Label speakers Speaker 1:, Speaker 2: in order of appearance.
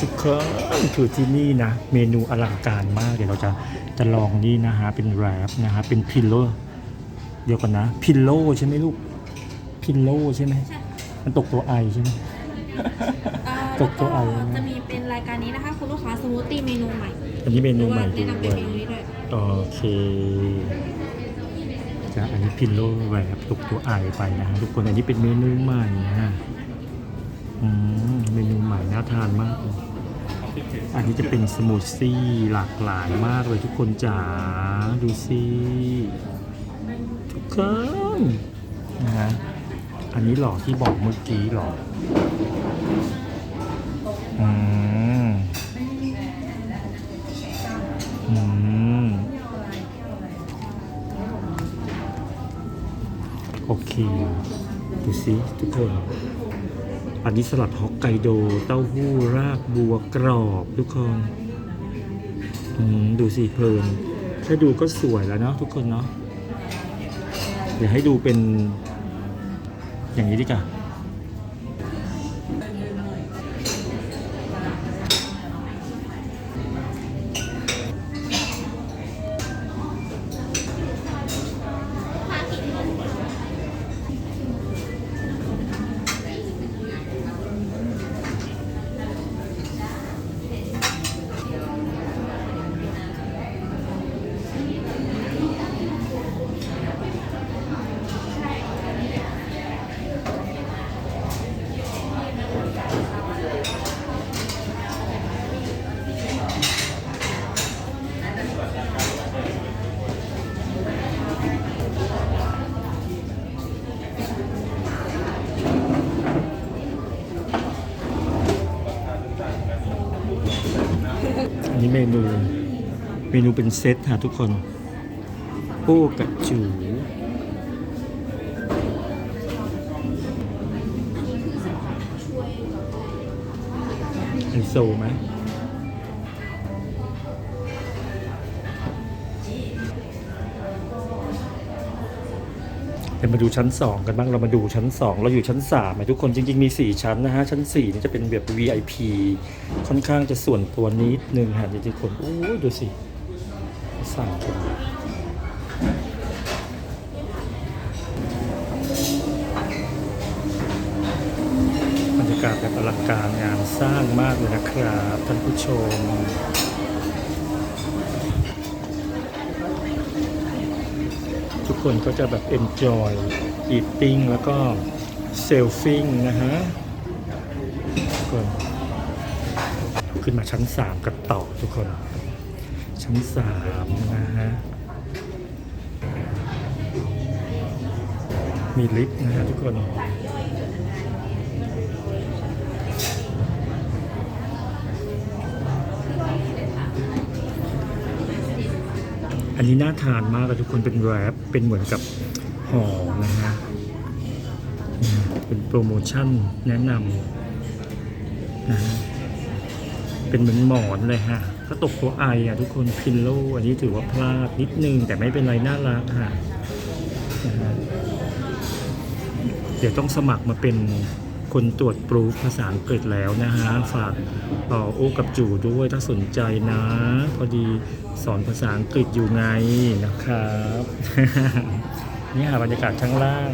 Speaker 1: ทุกคนคือที่นี่นะ เมนูอลังการมาก เดี๋ยวเราจะจะลองนี่นะฮะ เป็นแรปนะฮะ เป็นพิลโลเดี๋ยวก่อนนะ พิลโลใช่ไหมลูก พิลโลใช่ไหม
Speaker 2: ใช่
Speaker 1: มันตกตัวไอใช่ไหม
Speaker 2: เอ่อ
Speaker 1: ตกตัวเอา
Speaker 2: แล้วก็จะมีเป็นรายการนี้นะคะ คุณลูกค้าสมูทตี้เมนูใหม่
Speaker 1: อันนี้เมนูใหม่
Speaker 2: แนะนำเป็น
Speaker 1: ด้วย
Speaker 2: เมนูนี้ด้วย
Speaker 1: โอเคจะอันนี้พิลโลแรปตกตัวไอไปนะฮะทุกคน อันนี้เป็นเมนูใหม่นะอืมเม น่าทานมากเลยอันนี้จะเป็นสมูทซี่หลากหลายมากเลยทุกคนจ๋าดูสิทุกคนนะฮะอันนี้หล่อที่บอกเมื่อกี้หรออืมอืมโอเค ดูสิทุกคน อันนี้สลัดฮอกไกโด เต้าหู้รากบัวกรอบทุกคนดูสิเพลินแค่ดูก็สวยแล้วเนาะทุกคนเนาะเดี๋ยวให้ดูเป็นอย่างนี้ดีกว่า นี้เมนู เมนูเป็นเซตค่ะทุกคนโอ้กระจูไฮโซไหม เดี๋ยวมาดูชั้น 2 กันบ้างเรามาดูชั้น 2 เราอยู่ชั้น3นะทุกคนจริง ๆ มี 4 ชั้นนะฮะ ชั้น 4 นี่จะเป็นแบบ VIP ค่อนข้างจะส่วนตัวนิดนึงฮะจริงๆคนโอ้ดูสิสั่งกันบรรยากาศแบบอลังการงานสร้างมากเลยนะครับท่านผู้ชม ทุกคนก็จะแบบ enjoy eating แล้วก็ selfing นะฮะทุกคนขึ้นมาชั้น 3 กันต่อทุกคน ชั้น 3 นะฮะ มีลิฟต์นะฮะทุกคน อันนี้น่าทานมากเลยทุกคนเป็นแรปเป็นเหมือนกับห่อนะฮะเป็นโปรโมชั่นแนะนำนะฮะเป็นเหมือนหมอนเลยฮะก็ตกตัวไออะทุกคนพิลโลอันนี้ถือว่าพลาดนิดนึง แต่ไม่เป็นไรน่ารักฮะนะฮะเดี๋ยวต้องสมัครมาเป็นคนตรวจปรูฟภาษาอังกฤษแล้วนะฮะ ฝากเอ่อโอ้กับจูด้วยถ้าสนใจนะ พอดี สอนภาษาอังกฤษอยู่ไงนะครับ นี่ค่ะบรรยากาศข้างล่าง